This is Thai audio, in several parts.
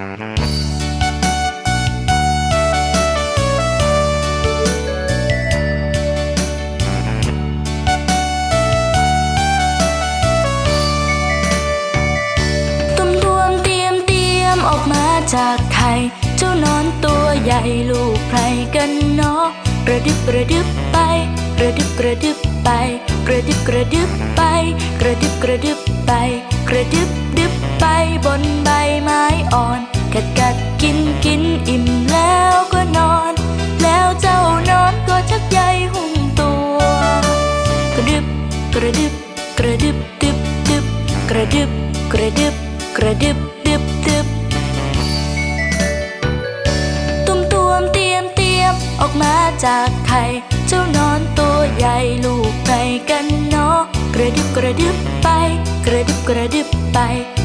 ตุ้มตวมเตรียมเตรียมออกมาจากไข่เจ้านอนตัวใหญ่ลูกใครกันเนาะกระดึบกระดึบไป กระดึบกระดึบไป กระดึบกระดึบไป กระดึบกระดึบไป กระดึบดึบไปบนใบไม้อ่อน กัดกัดกินกินอิ่มแล้วก็นอน แล้วเจ้านอนก็ชักใยหุ้มตัว กระดึบกระดึบกระดึบดึบดึบกระดึบกระดึบกระดึบดึบดึบตุ้มตวมเตรียมเตรียมออกมาจากไข่เจ้านอนตัวใหญ่ลูกใครกันเนาะกระดึบกระดึบไป กระดึบกระดึบไป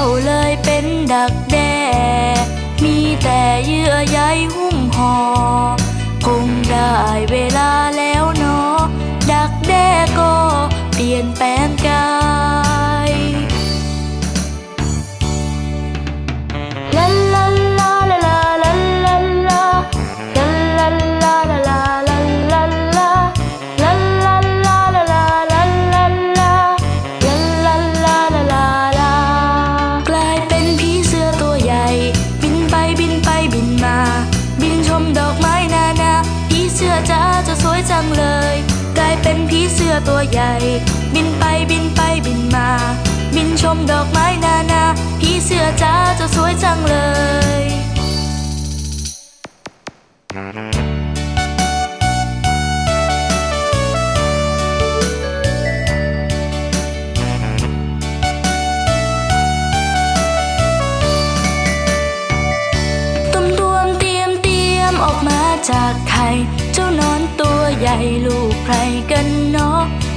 เจ้าเลยเป็นดักแด้มีแต่เยื่อใยหุ้มห่อคงได้เวลาแล้วเนาะ พีเสื้อตัวใหญ่ บินไปบินไปบินมา บินชมดอกไม้นานาผีเสื้อจ้าจะสวยจังเลยต้มตวมเตรียมเตรียมออกมาจากไข่เจ้านอนตัวใหญ่ลูกใครกัน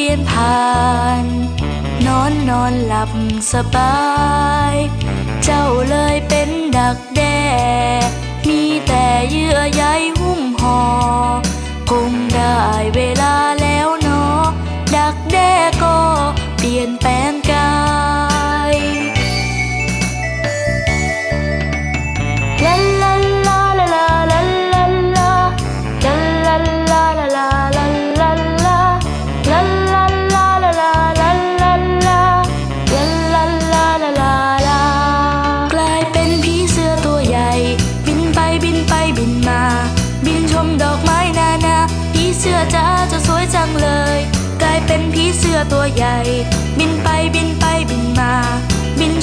วียนผ่าน นอนนอนหลับสบาย เจ้าเลยเป็นดักแด้มีแต่เยื่อใยหุ้มห่อคงได้เวลาแล้วเนาะดักแด้ก็เปลี่ยนแปลง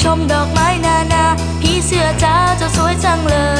ชมดอกไม้นานา พี่เสื้อจ้าเจ้าสวยจังเลย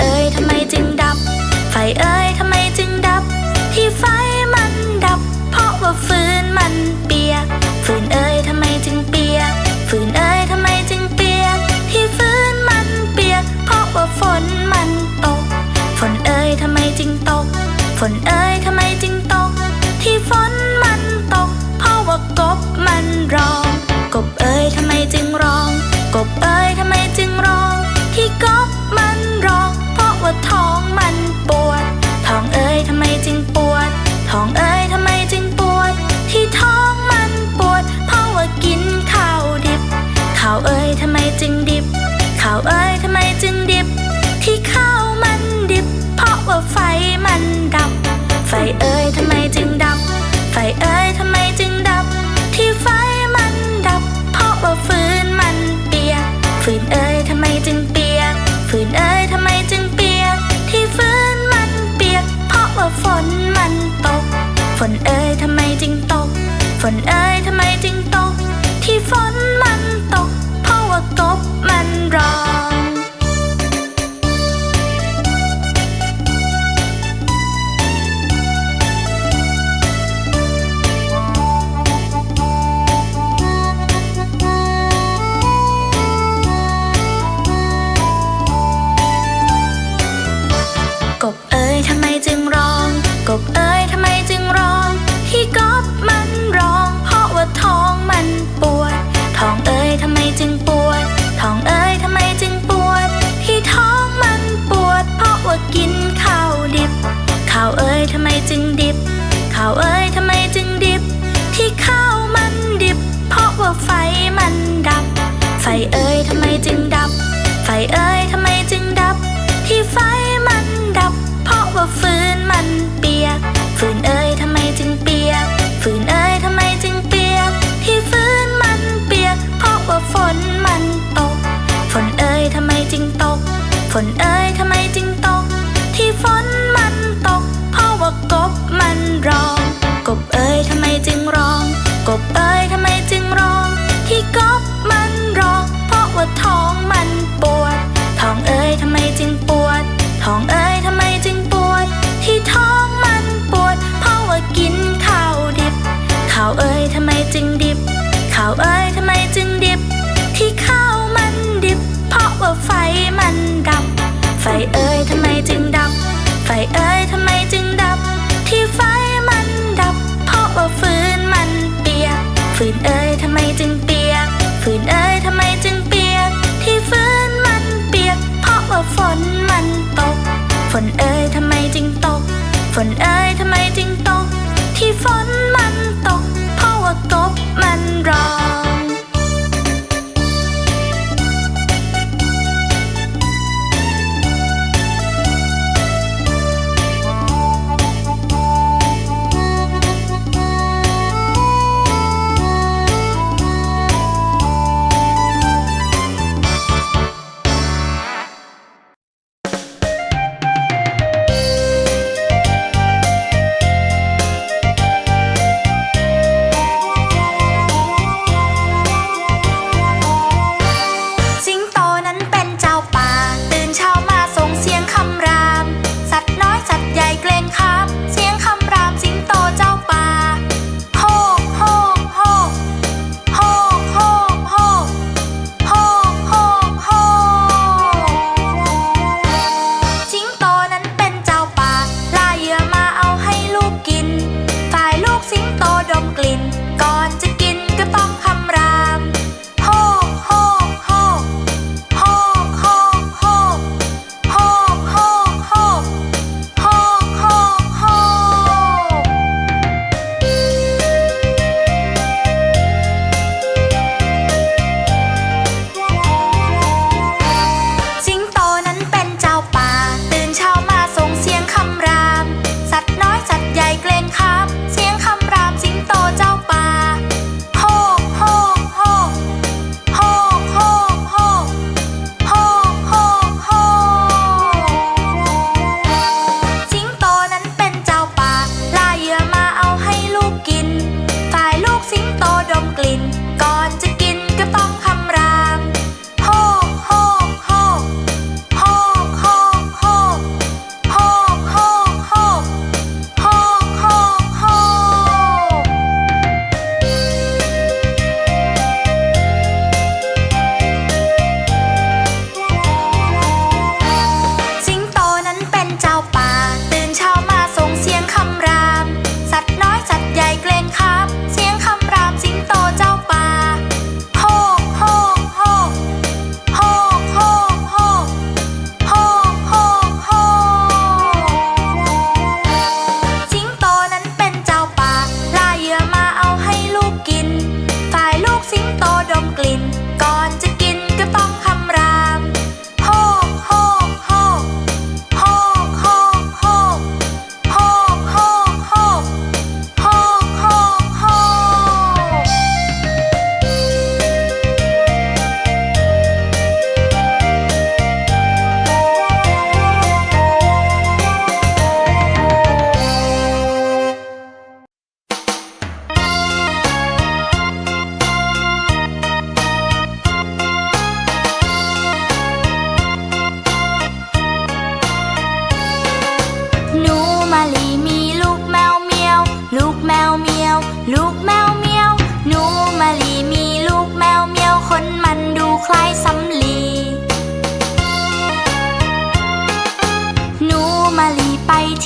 เอ่ยทำไมจึงดับ ไฟเอ่ยทำไมจึงดับ ที่ไฟมันดับ เพราะว่าฟืนมันเปียกฟืนเอ่ยทำไมจึงเปียกฟืนเอ่ยทำไมจึงเปียกที่ฟืนมันเปียก เพราะว่าฝนมันตก ฝนเอ่ยทำไมจึงตก ฝนเอ่ยทำไมจึงตก ที่ฝนมันตก เพราะว่ากบมันร้อง กบเอ่ยทำไมจึงร้อง กบเอ่ยทำไมจึงร้อง ที่กบ ว่าท้องมันปวด ท้องเอ่ยทำไมจึงปวด ท้องเอ่ยทำไมจึงปวด ที่ท้องมันปวด เพราะว่ากินข้าวดิบ ข้าวเอ่ยทำไมจึงดิบ ข้าวเอ่ยทำไมจึงดิบ ที่ข้าวมันดิบ เพราะว่าไฟมันดับ ไฟเอ่ยทำไมจึงดับ ไฟเอ่ยทำไมจึงาวเอ๋ยทำไมจึงดิบ ที่ข้าวมันดิบ เพราะว่าไฟมันดับ ไฟเอ๋ยทำไมจึงดับ ไฟเอ๋ยทำไมจึงดับ ที่ไฟมันดับ เพราะว่าฟืนมันเปียก ฟืนเอ๋ยทำไมจึงเปียก ฟืนเอ๋ยทำไมจึงเปียก ที่ฟืนมันเปียก เพราะว่าฝนมันตก ฝนเอ๋ยทำไมจึงตก ฝนเอ๋ย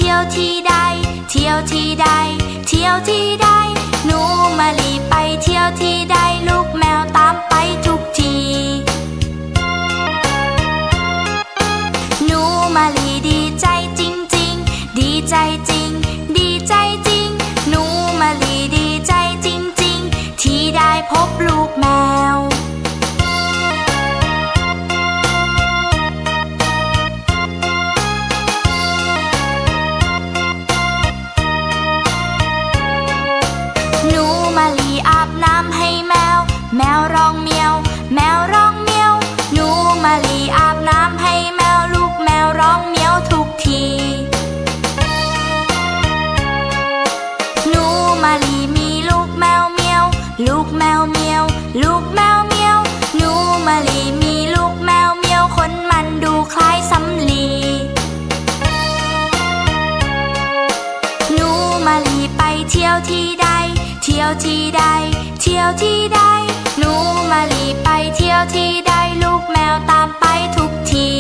ที่ยวที่ใด เที่ยวที่ใด เที่ยวที่ใด หนูมาลีไปเที่ยวที่ใดลูก ที่ใด เที่ยวที่ใด เที่ยวที่ใด หนูมาลีไปเที่ยวที่ใด ลูกแมวตามไปทุกที